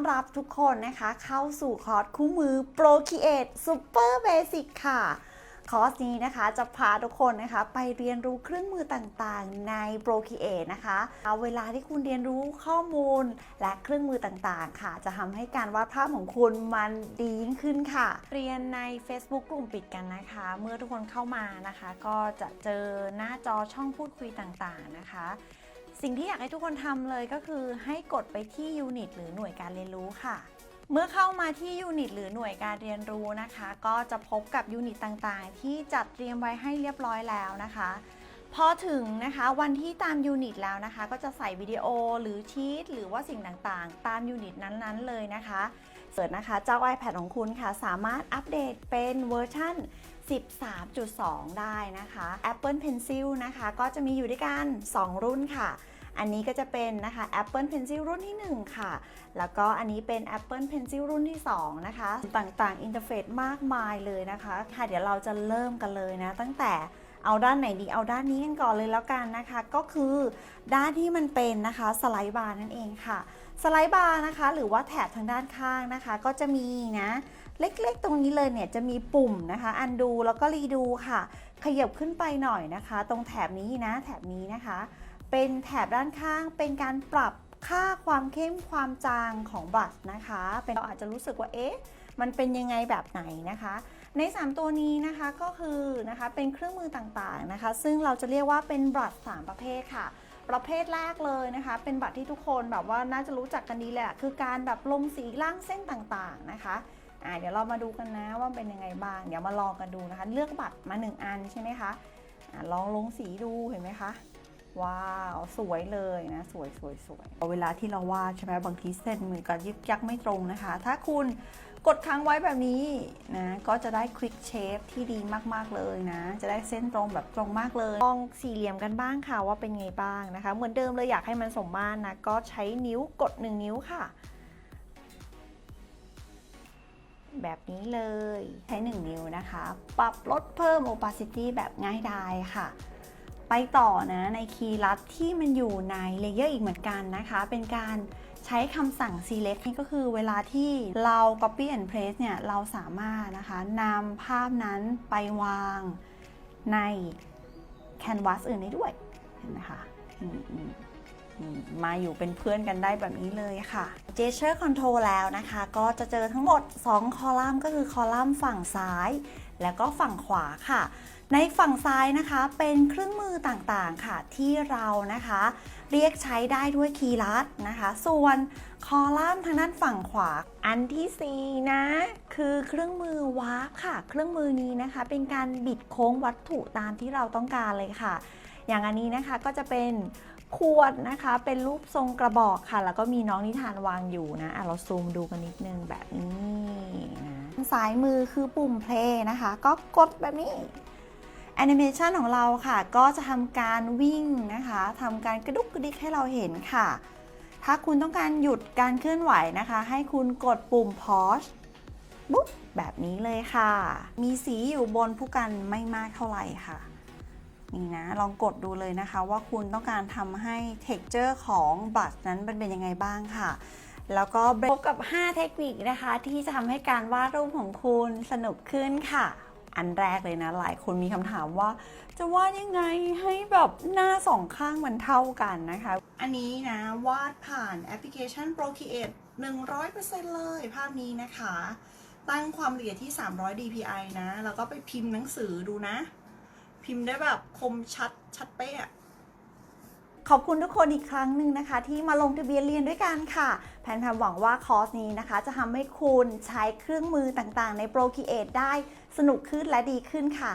อนรับทุกคนนะคะ เข้าสู่คอร์สคู่มือ Procreate Super Basic ค่ะ คอร์สนี้นะคะจะพาทุกคนนะคะ ไปเรียนรู้เครื่องมือต่างๆใน Procreate นะคะเอาเวลาที่คุณเรียนรู้ข้อมูลและเครื่องมือต่างๆ ค่ะ จะทำให้การวาดภาพของคุณมันดียิ่งขึ้นค่ะ เรียนใน Facebook กลุ่มปิดกันนะคะ เมื่อทุกคนเข้ามานะคะ ก็จะเจอหน้าจอช่องพูดคุยต่างๆนะคะ สิ่งที่อยากให้ทุกคนทำเลยก็คือให้กดไปที่ยูนิตหรือหน่วยการเรียนรู้ค่ะ เมื่อเข้ามาที่ยูนิตหรือหน่วยการเรียนรู้นะคะ ก็จะพบกับยูนิตต่างๆ ที่จัดเตรียมไว้ให้เรียบร้อยแล้วนะคะ พอถึงนะคะวันที่ตามยูนิตแล้วนะคะ ก็จะใส่วิดีโอหรือชีตหรือว่าสิ่งต่างๆ ตามยูนิตนั้นๆเลยนะคะเสิร์ชนะคะเจ้า iPad ของคุณค่ะ สามารถอัปเดตเป็นเวอร์ชัน13.2 ได้นะคะ Apple Pencil นะคะ ก็จะมีอยู่ด้วยกัน 2 รุ่นค่ะ อันนี้ก็จะเป็นนะคะ Apple Pencil รุ่นที่ 1 ค่ะ แล้วก็อันนี้เป็น Apple Pencil รุ่นที่ 2 นะคะ ต่างๆ อินเทอร์เฟซมากมายเลยนะคะ ค่ะเดี๋ยวเราจะเริ่มกันเลยนะ ตั้งแต่ เอาด้านไหนดีเอาด้านนี้กันก่อนเลยแล้วกันนะคะ ก็คือด้านที่มันเป็นนะคะสไลด์บาร์นั่นเองค่ะ สไลด์บาร์นะคะ หรือว่าแถบทางด้านข้างนะคะ ก็จะมีนะเล็กๆ ตรงนี้เลยเนี่ยจะมีปุ่มนะคะอันดูแล้วก็รีดูค่ะ ขยับขึ้นไปหน่อยนะคะ ตรงแถบนี้นะแถบนี้นะคะ เป็นแถบด้านข้างเป็นการปรับ ค่าความเข้มความจางของบลัชนะคะ เป็นเราอาจจะรู้สึกว่าเอ๊ะมันเป็นยังไงแบบไหนนะคะ ใน 3 ตัวนี้นะคะก็คือนะคะเป็นเครื่องมือต่างๆนะคะ ซึ่งเราจะเรียกว่าเป็นบลัช3ประเภทค่ะ ประเภทแรกเลยนะคะ เป็นบัตรที่ทุกคนแบบว่าน่าจะรู้จักกันดีแหละคือการแบบลงสีล่างเส้นต่างๆนะคะอ่าเดี๋ยวเรามาดูกันนะว่าเป็นยังไงบ้าง เดี๋ยวมาลองกันดูนะคะ เลือกบัตรมา 1 อันใช่ไหมคะอ่าลองลงสีดูเห็นไหมคะ ว้าวสวยเลยนะ สวยสวยสวยเวลาที่เราวาดใช่ไหมบางทีเส้นมือก็ยึกยักไม่ตรงนะคะ ถ้าคุณกดค้างไว้แบบนี้นะก็จะได้คลิกเชฟที่ดีมาก ๆ เลยนะ จะได้เส้นตรงแบบตรงมากเลยลองสี่เหลี่ยมกันบ้างค่ะว่าเป็นไงบ้างนะคะ เหมือนเดิมเลยอยากให้มันสมมาตรนะ ก็ใช้นิ้วกด 1 นิ้วค่ะ แบบนี้เลยใช้ 1 นิ้วนะคะ ปรับลดเพิ่ม opacity แบบง่ายดายค่ะ ไปต่อนะในคีย์ลัดที่มันอยู่ในเลเยอร์อีกเหมือนกันนะคะ เป็นการใช้คำสั่ง select นี่ก็คือเวลาที่เรา copy and paste เนี่ย เราสามารถนะคะนำภาพนั้นไปวางใน canvas อื่นได้ด้วย เห็นไหมคะมอืมอืมมาอยู่เป็นเพื่อนกันได้แบบนี้เลยค่ะ gesture control แล้วนะคะ ก็จะเจอทั้งหมด 2 คอลัมน์ก็คือคอลัมน์ฝั่งซ้าย แล้วก็ฝั่งขวาค่ะ ในฝั่งซ้ายนะคะเป็นเครื่องมือต่างๆค่ะที่เรานะคะ เรียกใช้ได้ด้วยคีย์ลัดนะคะ ส่วนคอลัมน์ทางด้านฝั่งขวา อันที่4นะคือเครื่องมือวาร์ปค่ะ เครื่องมือนี้นะคะ เป็นการบิดโค้งวัตถุตามที่เราต้องการเลยค่ะ อย่างอันนี้นะคะก็จะเป็นขวดนะคะ เป็นรูปทรงกระบอกค่ะ แล้วก็มีน้องนิทานวางอยู่นะะเราซูมดูกันนิดนึงแบบนี้นะซ้ายมือคือปุ่ม play นะคะ ก็กดแบบนี้ แอนิเมชันของเราค่ะ ก็จะทำการวิ่งนะคะทำการกระดุกกระดิกให้เราเห็นค่ะ ถ้าคุณต้องการหยุดการเคลื่อนไหวนะคะ ให้คุณกดปุ่ม pause บุ๊บแบบนี้เลยค่ะ มีสีอยู่บนผู้กันไม่มากเท่าไหร่ค่ะ นี่นะ ลองกดดูเลยนะคะ ว่าคุณต้องการทำให้ texture ของบัตรนั้นมันเป็นยังไงบ้างค่ะแล้วก็พบกับ 5 เทคนิคนะคะ ที่จะทำให้การวาดรูปของคุณสนุกขึ้นค่ะ อันแรกเลยนะ หลายคนมีคำถามว่า จะวาดยังไงให้แบบหน้าสองข้างมันเท่ากันนะคะ อันนี้นะ วาดผ่านแอปพลิเคชัน Procreate 100%เลยภาพนี้นะคะ ตั้งความละเอียดที่ 300 dpi นะ แล้วก็ไปพิมพ์หนังสือดูนะ พิมพ์ได้แบบคมชัดชัดเป๊ะ ขอบคุณทุกคนอีกครั้งหนึ่งนะคะ ที่มาลงทะเบียนเรียนด้วยกันค่ะ แพนแพมหวังว่าคอร์สนี้นะคะ จะทำให้คุณใช้เครื่องมือต่างๆ ใน Procreate ได้สนุกขึ้นและดีขึ้นค่ะ